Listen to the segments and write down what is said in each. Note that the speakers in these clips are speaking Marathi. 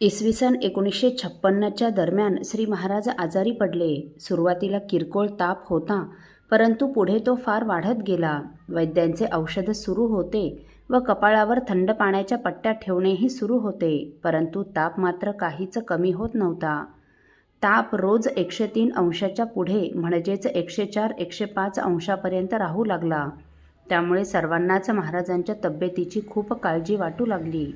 इसवी सन एकोणीसशे छप्पन्नच्या दरम्यान श्री महाराज आजारी पडले. सुरुवातीला किरकोळ ताप होता परंतु पुढे तो फार वाढत गेला. वैद्यांचे औषध सुरू होते व कपाळावर थंड पाण्याच्या पट्ट्या ठेवणेही सुरू होते परंतु ताप मात्र काहीच कमी होत नव्हता. ताप रोज एकशे तीन अंशाच्या पुढे म्हणजेच एकशे चार एकशे पाच अंशापर्यंत राहू लागला. त्यामुळे सर्वांनाच महाराजांच्या तब्येतीची खूप काळजी वाटू लागली.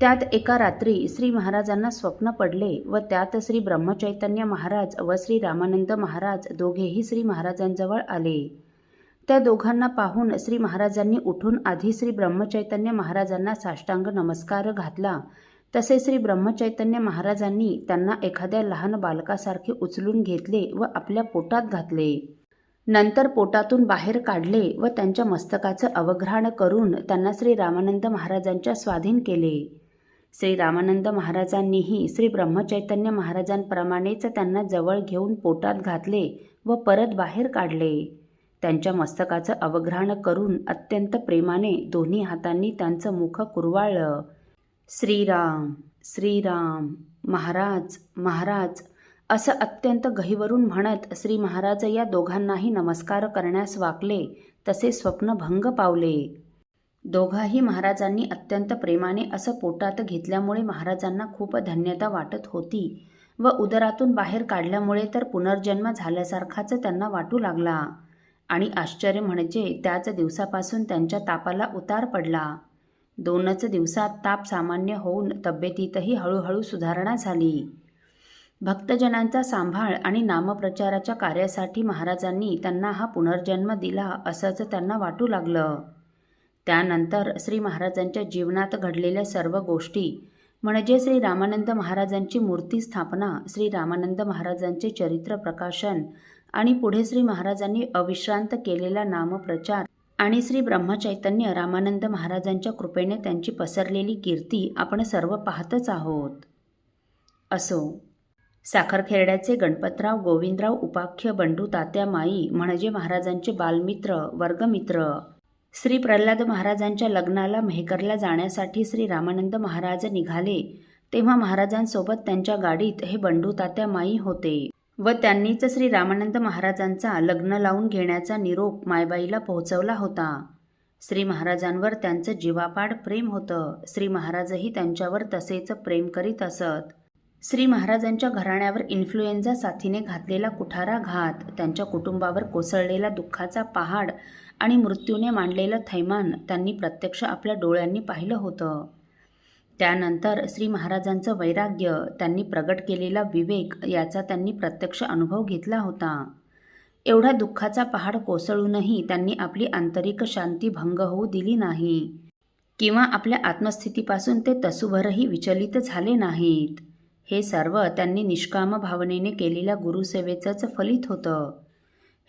त्यात एका रात्री श्री महाराजांना स्वप्न पडले व त्यात श्री ब्रह्मचैतन्य महाराज व श्री रामानंद महाराज दोघेही श्री महाराजांजवळ आले. त्या दोघांना पाहून श्री महाराजांनी उठून आधी श्री ब्रह्मचैतन्य महाराजांना साष्टांग नमस्कार घातला. तसे श्री ब्रह्मचैतन्य महाराजांनी त्यांना एखाद्या लहान बालकासारखे उचलून घेतले व आपल्या पोटात घातले. नंतर पोटातून बाहेर काढले व त्यांच्या मस्तकाचं अवघ्राण करून त्यांना श्री रामानंद महाराजांच्या स्वाधीन केले. श्री रामानंद महाराजांनीही श्री ब्रह्मचैतन्य महाराजांप्रमाणेच त्यांना जवळ घेऊन पोटात घातले व परत बाहेर काढले. त्यांच्या मस्तकाचं अवघ्राण करून अत्यंत प्रेमाने दोन्ही हातांनी त्यांचं मुख कुरवाळलं. श्रीराम श्रीराम महाराज महाराज असं अत्यंत गहिवरून म्हणत श्री महाराज या दोघांनाही नमस्कार करण्यास वाकले तसे स्वप्नभंग पावले. दोघाही महाराजांनी अत्यंत प्रेमाने असं पोटात घेतल्यामुळे महाराजांना खूप धन्यता वाटत होती व उदरातून बाहेर काढल्यामुळे तर पुनर्जन्म झाल्यासारखाच त्यांना वाटू लागला. आणि आश्चर्य म्हणजे त्याच दिवसापासून त्यांच्या तापाला उतार पडला. दोनच दिवसात ताप सामान्य होऊन तब्येतीतही हळूहळू सुधारणा झाली. भक्तजनांचा सांभाळ आणि नामप्रचाराच्या कार्यासाठी महाराजांनी त्यांना हा पुनर्जन्म दिला असंच त्यांना वाटू लागलं. त्यानंतर श्री महाराजांच्या जीवनात घडलेल्या सर्व गोष्टी म्हणजे श्री रामानंद महाराजांची मूर्ती स्थापना श्री रामानंद महाराजांचे चरित्र प्रकाशन आणि पुढे श्री महाराजांनी अविश्रांत केलेला नामप्रचार आणि श्री ब्रह्मचैतन्य रामानंद महाराजांच्या कृपेने त्यांची पसरलेली कीर्ती आपण सर्व पाहतच आहोत. असो साखरखेरड्याचे गणपतराव गोविंदराव उपाख्य बंडू तात्या माई म्हणजे महाराजांचे बालमित्र वर्गमित्र श्री प्रल्हाद महाराजांच्या लग्नाला मेहकरला जाण्यासाठी श्री रामानंद महाराज निघाले. तेव्हा महाराजांसोबत त्यांच्या गाडीत हे बंडू तात्या माई होते व त्यांनीच श्री रामानंद महाराजांचा लग्न लावून घेण्याचा निरोप मायबाईला पोहोचवला होता. श्री महाराजांवर त्यांचं जीवापाड प्रेम होतं. श्री महाराजही त्यांच्यावर तसेच प्रेम करीत असत. श्री महाराजांच्या घराण्यावर इन्फ्लुएन्झा साथीने घातलेला कुठारा घात त्यांच्या कुटुंबावर कोसळलेला दुःखाचा पहाड आणि मृत्यूने मांडलेलं थैमान त्यांनी प्रत्यक्ष आपल्या डोळ्यांनी पाहिलं होतं. त्यानंतर श्री महाराजांचं वैराग्य त्यांनी प्रगट केलेला विवेक याचा त्यांनी प्रत्यक्ष अनुभव घेतला होता. एवढा दुःखाचा पहाड कोसळूनही त्यांनी आपली आंतरिक शांती भंग होऊ दिली नाही. किंवा आपल्या आत्मस्थितीपासून ते तसुभरही विचलित झाले नाहीत. हे सर्व त्यांनी निष्काम भावनेने केलेल्या गुरुसेवेचंच फलित होतं.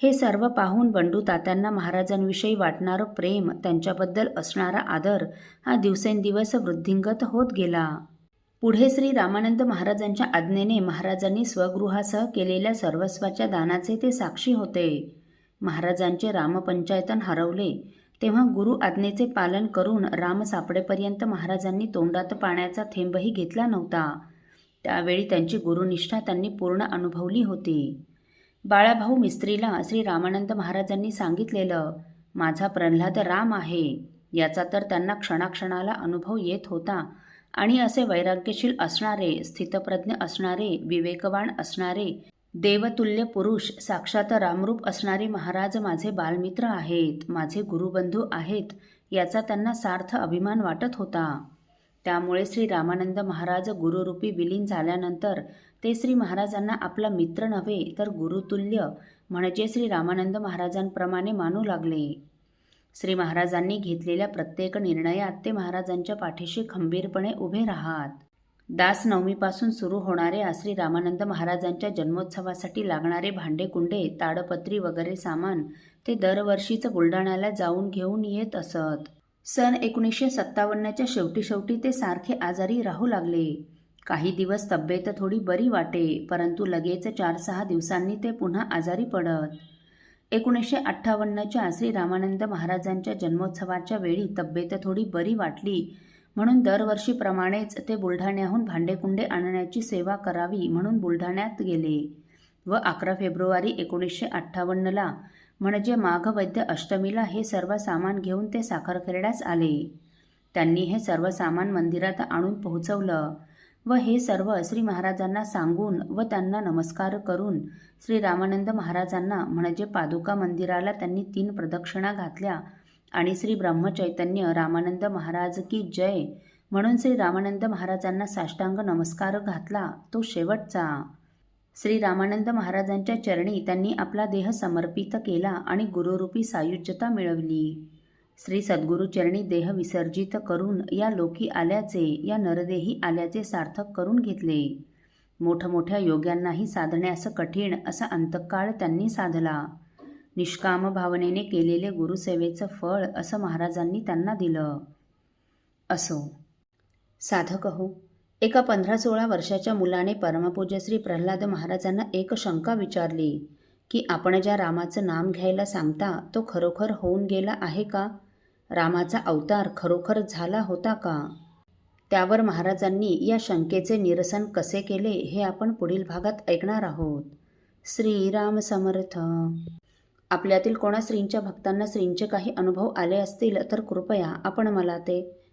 हे सर्व पाहून बंडू तात्यांना महाराजांविषयी वाटणारं प्रेम त्यांच्याबद्दल असणारा आदर हा दिवसेंदिवस वृद्धिंगत होत गेला. पुढे श्री रामानंद महाराजांच्या आज्ञेने महाराजांनी स्वगृहासह केलेल्या सर्वस्वाच्या दानाचे ते साक्षी होते. महाराजांचे रामपंचायतन हरवले तेव्हा गुरु आज्ञेचे पालन करून राम सापडेपर्यंत महाराजांनी तोंडात पाण्याचा थेंबही घेतला नव्हता. त्यावेळी त्यांची गुरुनिष्ठा त्यांनी पूर्ण अनुभवली होती. बाळाभाऊ मिस्त्रीला श्री रामानंद महाराजांनी सांगितलेलं माझा प्रल्हाद राम आहे याचा तर त्यांना क्षणाक्षणाला अनुभव येत होता आणि असे वैराग्यशील असणारे स्थितप्रज्ञ असणारे विवेकवान असणारे देवतुल्य पुरुष साक्षात रामरूप असणारे महाराज माझे बालमित्र आहेत माझे गुरुबंधू आहेत याचा त्यांना सार्थ अभिमान वाटत होता. त्यामुळे श्री रामानंद महाराज गुरुरूपी विलीन झाल्यानंतर ते श्री महाराजांना आपला मित्र नव्हे तर गुरुतुल्य म्हणजे श्री रामानंद महाराजांप्रमाणे मानू लागले. श्री महाराजांनी घेतलेल्या प्रत्येक निर्णयात ते महाराजांच्या पाठीशी खंबीरपणे उभे राहात. दास नवमीपासून सुरू होणाऱ्या श्री रामानंद महाराजांच्या जन्मोत्सवासाठी लागणारे भांडेकुंडे ताडपत्री वगैरे सामान ते दरवर्षीच बुलढाण्याला जाऊन घेऊन येत असत. सन एकोणीसशे सत्तावन्नच्या शेवटी शेवटी ते सारखे आजारी राहू लागले. काही दिवस तब्येत थोडी बरी वाटे परंतु लगेच चार सहा दिवसांनी ते पुन्हा आजारी पडत. एकोणीसशे अठ्ठावन्नच्या श्री रामानंद महाराजांच्या जन्मोत्सवाच्या वेळी तब्येत थोडी बरी वाटली. म्हणून दरवर्षीप्रमाणेच ते बुलढाण्याहून भांडेकुंडे आणण्याची सेवा करावी म्हणून बुलढाण्यात गेले. व अकरा फेब्रुवारी एकोणीसशे अठ्ठावन्नला म्हणजे माघ वैद्य अष्टमीला हे सर्व सामान घेऊन ते साखरखेरड्यास आले. त्यांनी हे सर्व सामान मंदिरात आणून पोहोचवलं व हे सर्व श्री महाराजांना सांगून व त्यांना नमस्कार करून श्री रामानंद महाराजांना म्हणजे पादुका मंदिराला त्यांनी तीन प्रदक्षिणा घातल्या आणि श्री ब्रह्मचैतन्य रामानंद महाराज की जय म्हणून श्री रामानंद महाराजांना साष्टांग नमस्कार घातला तो शेवटचा. श्री रामानंद महाराजांच्या चरणी त्यांनी आपला देह समर्पित केला आणि गुरुरूपी सायुज्यता मिळवली. श्री सद्गुरूचरणी देह विसर्जित करून या लोकी आल्याचे या नरदेही आल्याचे सार्थक करून घेतले. मोठमोठ्या योग्यांनाही साधण्यास कठीण असा अंतकाळ त्यांनी साधला. निष्काम भावनेने केलेले गुरुसेवेचं फळ असं महाराजांनी त्यांना दिलं. असो. साधक हो. एका पंधरा सोळा वर्षाच्या मुलाने परमपूज्य श्री प्रल्हाद महाराजांना एक शंका विचारली की आपण ज्या रामाचं नाम घ्यायला सांगता तो खरोखर होऊन गेला आहे का? रामाचा अवतार खरोखर झाला होता का? त्यावर महाराजांनी या शंकेचे निरसन कसे केले हे आपण पुढील भागात ऐकणार आहोत. श्रीराम समर्थ. आपल्यातील कोणा श्रींच्या भक्तांना श्रींचे काही अनुभव आले असतील तर कृपया आपण मला ते